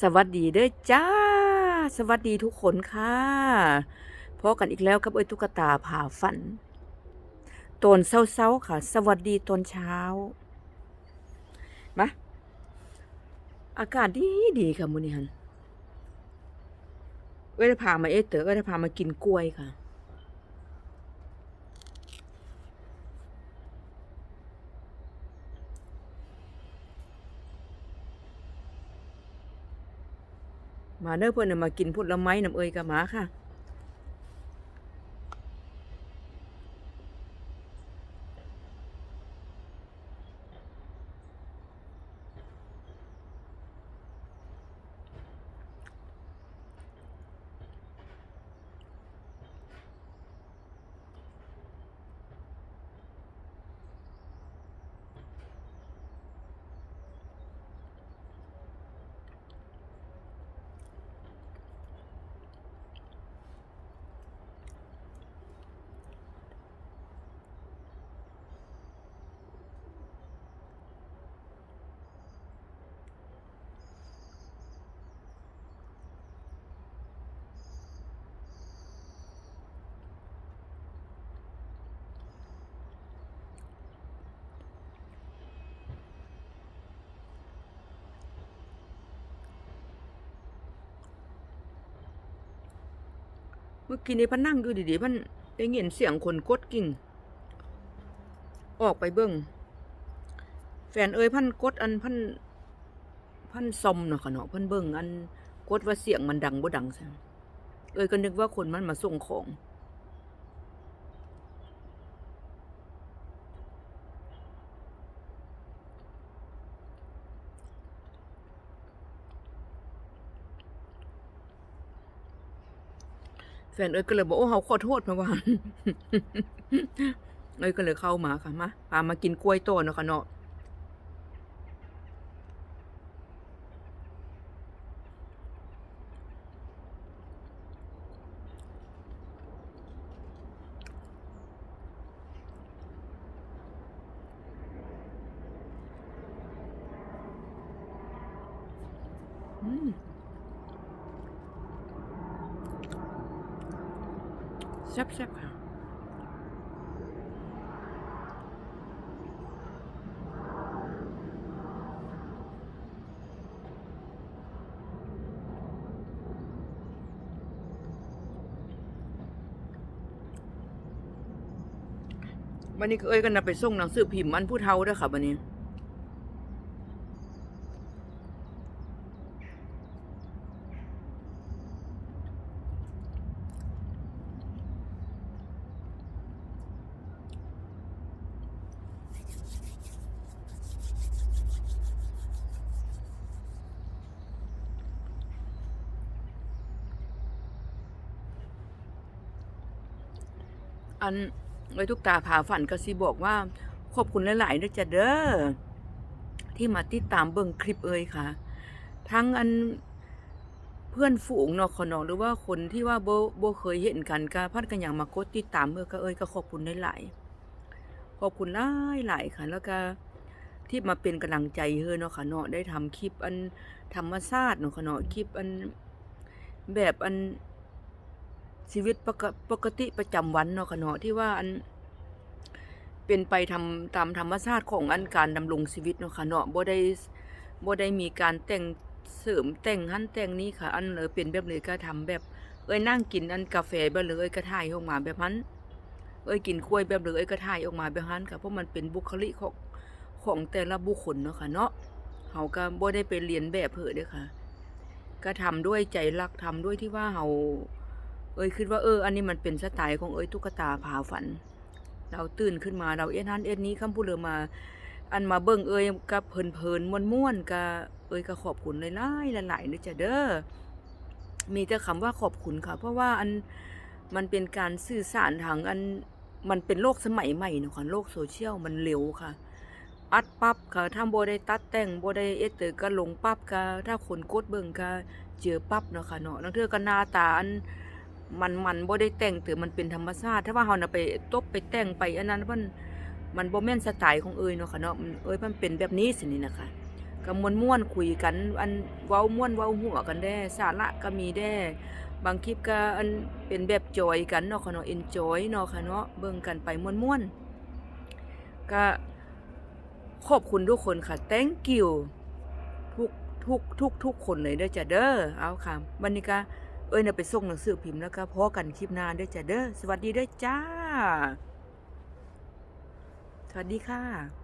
สวัสดีเด้อจ้า สวัสดีทุกคนค่ะพบกันอีกแล้วกับเอ้ยตุ๊กตาผ่าฝันตอนเช้าๆค่ะ สวัสดีตอนเช้ามาอากาศดีดีค่ะมูนิฮันเอ้ยได้พามาเอเตอร์เอ้ยได้พามากินกล้วยค่ะ มาเด้อเพื่อนมากินผลไม้น้ำเอยกับหมาค่ะ มื่อกี้นี้พันนั่งอยู่ดีๆพันได้ยินเสียงคนกดกิ่ง ออกไปเบิ้งแฟนเอ้ยพันกดอันพันพันซอมเนาะค่ะเนาะพันเบิ้งอันกดว่าเสียงมันดังบ่ดังซะเอ้ยก็นึกว่าคนมันมาส่งของ แฟนเอ้ยก็เลยบอกโอ้เขาขอโทษเมาว่าเอ้ยก็เลยเข้ามาค่ะมาพามากินกล้วยโตเนาะค่ะเนาะ อืม แซ่บๆค่ะวันนี้เอ้ยกันนะไปส่งหนังสือพิมพ์มันผู้เฒ่าด้วยค่ะวันนี้ อันไว้ทุกตาผาฝันก็สิบอกว่า ขอบคุณหลายๆนะจ๊ะเด้อที่มาติดตามเบิ่งคลิปเอ่ยค่ะ ทั้งอันเพื่อนฝูงเนาะขอนองหรือว่าคนที่ว่าโบโบเคยเห็นกันก็พัดกันอย่างมากดติดตามเมื่อก็เอ่ยก็ขอบคุณหลายๆขอบคุณหลายหลายๆค่ะ แล้วก็ที่มาเป็นกำลังใจเฮอเนาะค่ะเนาะได้ทำคลิปอันธรรมชาติเนาะค่ะเนาะคลิปอันแบบอัน ชีวิตปกปกติประจำวันเนาะค่ะเนาะที่ว่าอันเป็นไปทำตามธรรมชาติของอันการดำรงชีวิตเนาะค่ะเนาะบ่ได้บ่ได้มีการแต่งเสริมแต่งหันแต่งนี้ค่ะ อันเลยเป็นแบบเลยก็ทำแบบเอ้ยนั่งกินอันกาแฟแบบเลยก็ถ่ายออกมาแบบนั้นเอ้ยกินกล้วยแบบเลยก็ถ่ายออกมาแบบนั้นค่ะเพราะมันเป็นบุคลิกของของแต่ละบุคคลเนาะค่ะเนาะเฮาก็บ่ได้ไปเรียนแบบเพิ่นเด้อค่ะ ก็ทำด้วยใจรักทำด้วยที่ว่าเฮา เอ้ยคิดว่าเออ อันนี้มันเป็นสไตล์ของเอ้ยตุ๊กตาผาฝัน เราตื่นขึ้นมาเราเอ็ดนั้นเอ็ดนี้คำพูดเลยมา อันมาเบิ่งเอ้ยกับเพลินเพลินม่วนม่วนๆกะเอ้ยก็ขอบคุณหลายๆหลายๆนะจ๊ะเด้อมีแต่คำว่าขอบคุณค่ะ เพราะว่าอันมันเป็นการสื่อสารทางอันมันเป็นโลกสมัยใหม่เนะค่ะโลกโซเชียลมันเร็วค่ะ อัดปั๊บค่ะถ้าบ่ได้ตัดแต่งโบได้เอดเตอร์ก็ลงปั๊บก็ถ้าคนกดเบิ่งก็เจอปั๊บเนาะค่ะเนาะนังเทือก็หน้าตาอัน มันมันบ่ได้แต่งแต่มันเป็นธรรมชาติถ้าว่าเฮาน่ะไปตบไปแต่งไปอันนั้นมันมันบ่แม่นสไตล์ของเอยเนาะค่ะเนาะมันเอยมันเป็นแบบนี้สินี่นะคะก็ม่วนคุยกันอันเว้าม่วนเว้าหัวกันแด้สาระก็มีแด้บางคลิปก็อันเป็นแบบจอยกันเนาะค่ะเนาะ enjoy เนาะค่ะเนาะเบิ่งกันไปม่วนๆก็ขอบคุณทุกคนค่ะ thank you ทุกทุกทุกทุกคนเลยเด้อจ้ะเด้อเอาค่ะวันนี้ก็ เอ้ยนะไปส่งหนังสือพิมพ์แล้วก็พอกันคลิปหน้าด้วยจ้ะเด้อสวัสดีเด้อจ้า สวัสดีค่ะ